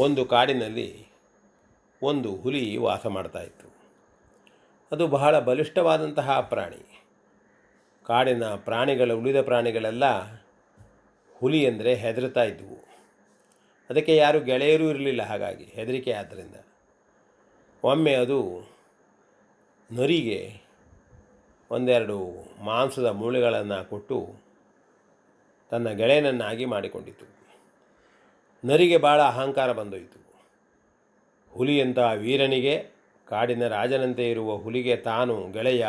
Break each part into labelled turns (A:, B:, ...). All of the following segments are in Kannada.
A: ಒಂದು ಕಾಡಿನಲ್ಲಿ ಒಂದು ಹುಲಿ ವಾಸ ಮಾಡ್ತಾ ಇತ್ತು. ಅದು ಬಹಳ ಬಲಿಷ್ಠವಾದಂತಹ ಪ್ರಾಣಿ. ಕಾಡಿನ ಪ್ರಾಣಿಗಳ, ಉಳಿದ ಪ್ರಾಣಿಗಳೆಲ್ಲ ಹುಲಿ ಅಂದರೆ ಹೆದರ್ತಾ ಇದ್ವು. ಅದಕ್ಕೆ ಯಾರು ಗೆಳೆಯರೂ ಇರಲಿಲ್ಲ ಹಾಗಾಗಿ ಹೆದರಿಕೆ ಆದ್ದರಿಂದ ಒಮ್ಮೆ ಅದು ನರಿಗೆ ಒಂದೆರಡು ಮಾಂಸದ ಮೂಳೆಗಳನ್ನು ಕೊಟ್ಟು ತನ್ನ ಗೆಳೆಯನನ್ನಾಗಿ ಮಾಡಿಕೊಂಡಿತು. ನರಿಗೆ ಭಾಳ ಅಹಂಕಾರ ಬಂದೋಯಿತು. ಹುಲಿಯಂತಹ ವೀರನಿಗೆ, ಕಾಡಿನ ರಾಜನಂತೆ ಇರುವ ಹುಲಿಗೆ ತಾನು ಗೆಳೆಯ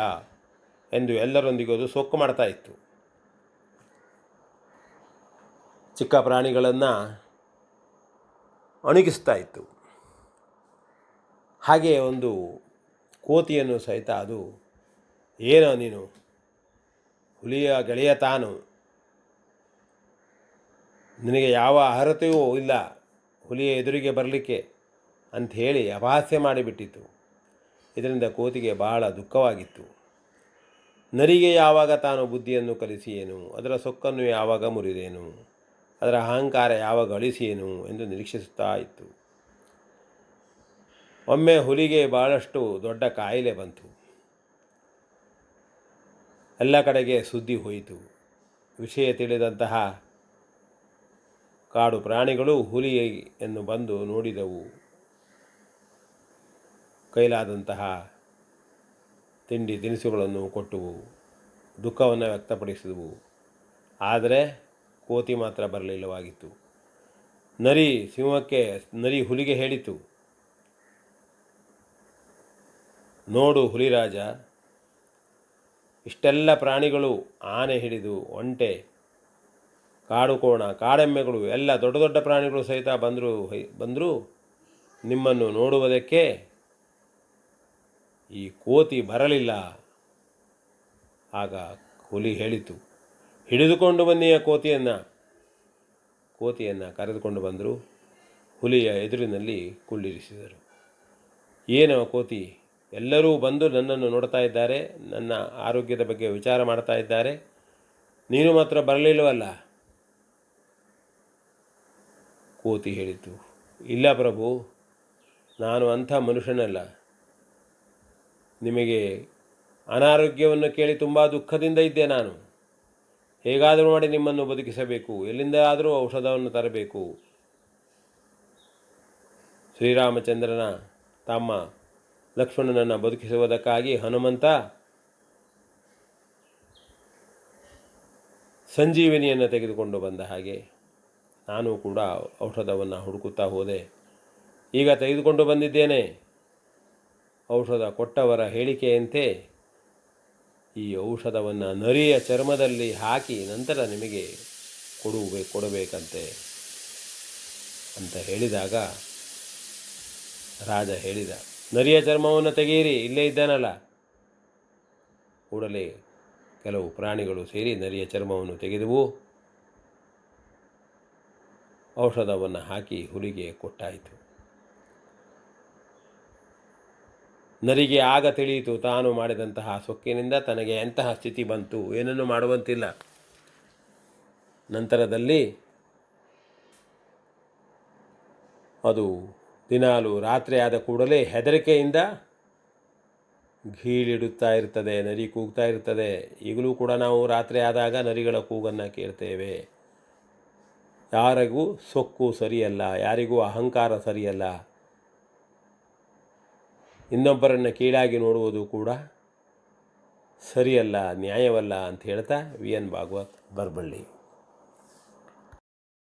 A: ಎಂದು ಎಲ್ಲರೊಂದಿಗೆ ಅದು ಸೊಕ್ಕು ಮಾಡ್ತಾ ಇತ್ತು. ಚಿಕ್ಕ ಪ್ರಾಣಿಗಳನ್ನು ಅಣುಗಿಸ್ತಾ ಇತ್ತು. ಹಾಗೆ ಒಂದು ಕೋತಿಯನ್ನು ಸಹಿತ ಅದು, ಏನೋ ನೀನು? ಹುಲಿಯ ಗೆಳೆಯ ತಾನು ನಿನಗೆ ಯಾವ ಅರ್ಹತೆಯೂ ಇಲ್ಲ, ಹುಲಿಯ ಎದುರಿಗೆ ಬರಲಿಕ್ಕೆ ಅಂಥೇಳಿ ಅಪಹಾಸ್ಯ ಮಾಡಿಬಿಟ್ಟಿತು. ಇದರಿಂದ ಕೋತಿಗೆ ಬಹಳ ದುಃಖವಾಗಿತ್ತು. ನರಿಗೆ ಯಾವಾಗ ತಾನು ಬುದ್ಧಿಯನ್ನು ಕಲಿಸಿಯೇನು, ಅದರ ಸೊಕ್ಕನ್ನು ಯಾವಾಗ ಮುರಿದೇನು, ಅದರ ಅಹಂಕಾರ ಯಾವಾಗ ಅಳಿಸಿಯೇನು ಎಂದು ನಿರೀಕ್ಷಿಸುತ್ತಾ ಇತ್ತು. ಒಮ್ಮೆ ಹುಲಿಗೆ ಬಹಳಷ್ಟು ದೊಡ್ಡ ಕಾಯಿಲೆ ಬಂತು. ಎಲ್ಲ ಕಡೆಗೆ ಸುದ್ದಿ ಹೋಯಿತು. ವಿಷಯ ತಿಳಿದಂತಹ ಕಾಡು ಪ್ರಾಣಿಗಳು ಹುಲಿಯನ್ನು ಬಂದು ನೋಡಿದವು. ಕೈಲಾದಂತಹ ತಿಂಡಿ ತಿನಿಸುಗಳನ್ನು ಕೊಟ್ಟುವು, ದುಃಖವನ್ನು ವ್ಯಕ್ತಪಡಿಸಿದವು. ಆದರೆ ಕೋತಿ ಮಾತ್ರ ಬರಲಿಲ್ಲವಾಗಿತ್ತು. ನರಿ ಸಿಂಹಕ್ಕೆ, ನರಿ ಹುಲಿಗೆ ಹೇಳಿತು, ನೋಡು ಹುಲಿರಾಜ, ಇಷ್ಟೆಲ್ಲ ಪ್ರಾಣಿಗಳು ಆನೆ ಹಿಡಿದು ಒಂಟೆ ಕಾಡು ಕೋಣ, ಕಾಡೆಮ್ಮೆಗಳು, ಎಲ್ಲ ದೊಡ್ಡ ದೊಡ್ಡ ಪ್ರಾಣಿಗಳು ಸಹಿತ ಬಂದರು, ಬಂದರೂ. ನಿಮ್ಮನ್ನು ನೋಡುವುದಕ್ಕೆ ಈ ಕೋತಿ ಬರಲಿಲ್ಲ. ಆಗ ಹುಲಿ ಹೇಳಿತು, ಹಿಡಿದುಕೊಂಡು ಬನ್ನಿಯ ಕೋತಿಯನ್ನು. ಕೋತಿಯನ್ನು ಕರೆದುಕೊಂಡು ಬಂದರು. ಹುಲಿಯ ಎದುರಿನಲ್ಲಿ ಕುಳ್ಳಿರಿಸಿದರು. ಏನೋ ಕೋತಿ, ಎಲ್ಲರೂ ಬಂದು ನನ್ನನ್ನು ನೋಡ್ತಾ ಇದ್ದಾರೆ, ನನ್ನ ಆರೋಗ್ಯದ ಬಗ್ಗೆ ವಿಚಾರ ಮಾಡ್ತಾ ಇದ್ದಾರೆ. ನೀನು ಮಾತ್ರ ಬರಲಿಲ್ಲವಲ್ಲ? ಕೋತಿ ಹೇಳಿತು ಇಲ್ಲ ಪ್ರಭು, ನಾನು ಅಂಥ ಮನುಷ್ಯನಲ್ಲ. ನಿಮಗೆ ಅನಾರೋಗ್ಯವನ್ನು ಕೇಳಿ ತುಂಬ ದುಃಖದಿಂದ ಇದ್ದೆ ನಾನು. ಹೇಗಾದರೂ ಮಾಡಿ ನಿಮ್ಮನ್ನು ಬದುಕಿಸಬೇಕು. ಎಲ್ಲಿಂದಾದರೂ ಔಷಧವನ್ನು ತರಬೇಕು. ಶ್ರೀರಾಮಚಂದ್ರನ ತಮ್ಮ ಲಕ್ಷ್ಮಣನನ್ನು ಬದುಕಿಸುವುದಕ್ಕಾಗಿ ಹನುಮಂತ ಸಂಜೀವಿನಿಯನ್ನು ತೆಗೆದುಕೊಂಡು ಬಂದ ಹಾಗೆ ನಾನು ಕೂಡ ಔಷಧವನ್ನು ಹುಡುಕುತ್ತಾ ಹೋದೆ. ಈಗ ತೆಗೆದುಕೊಂಡು ಬಂದಿದ್ದೇನೆ. ಔಷಧ ಕೊಟ್ಟವರ ಹೇಳಿಕೆಯಂತೆ ಈ ಔಷಧವನ್ನು ನರಿಯ ಚರ್ಮದಲ್ಲಿ ಹಾಕಿ ನಂತರ ನಿಮಗೆ ಕೊಡುವೆ ಕೊಡಬೇಕಂತೆ ಅಂತ ಹೇಳಿದಾಗ ರಾಜ ಹೇಳಿದ, ನರಿಯ ಚರ್ಮವನ್ನು ತೆಗೆಯಿರಿ, ಇಲ್ಲೇ ಇದ್ದಾನಲ್ಲ. ಕೂಡಲೇ ಕೆಲವು ಪ್ರಾಣಿಗಳು ಸೇರಿ ನರಿಯ ಚರ್ಮವನ್ನು ತೆಗೆದುವು. ಔಷಧವನ್ನು ಹಾಕಿ ಹುಲಿಗೆ ಕೊಟ್ಟಾಯಿತು. ನರಿಗೆ ಆಗ ತಿಳಿಯಿತು, ತಾನು ಮಾಡಿದಂತಹ ಸೊಕ್ಕಿನಿಂದ ತನಗೆ ಎಂತಹ ಸ್ಥಿತಿ ಬಂತು, ಏನನ್ನು ಮಾಡುವಂತಿಲ್ಲ. ನಂತರದಲ್ಲಿ ಅದು ದಿನಾಲು ರಾತ್ರಿ ಆದ ಕೂಡಲೇ ಹೆದರಿಕೆಯಿಂದ ಘೀಳಿಡುತ್ತಾ ಇರ್ತದೆ, ನರಿ ಕೂಗ್ತಾ ಇರ್ತದೆ. ಈಗಲೂ ಕೂಡ ನಾವು ರಾತ್ರಿ ಆದಾಗ ನರಿಗಳ ಕೂಗನ್ನು ಕೇಳ್ತೇವೆ. ಯಾರಿಗೂ ಸೊಕ್ಕು ಸರಿಯಲ್ಲ, ಯಾರಿಗೂ ಅಹಂಕಾರ ಸರಿಯಲ್ಲ. ಇನ್ನೊಬ್ಬರನ್ನು ಕೀಳಾಗಿ ನೋಡುವುದು ಕೂಡ ಸರಿಯಲ್ಲ, ನ್ಯಾಯವಲ್ಲ ಅಂತ ಹೇಳ್ತಾ ವಿ ಎನ್ ಭಾಗವತ್ ಬರಬಳ್ಳಿ.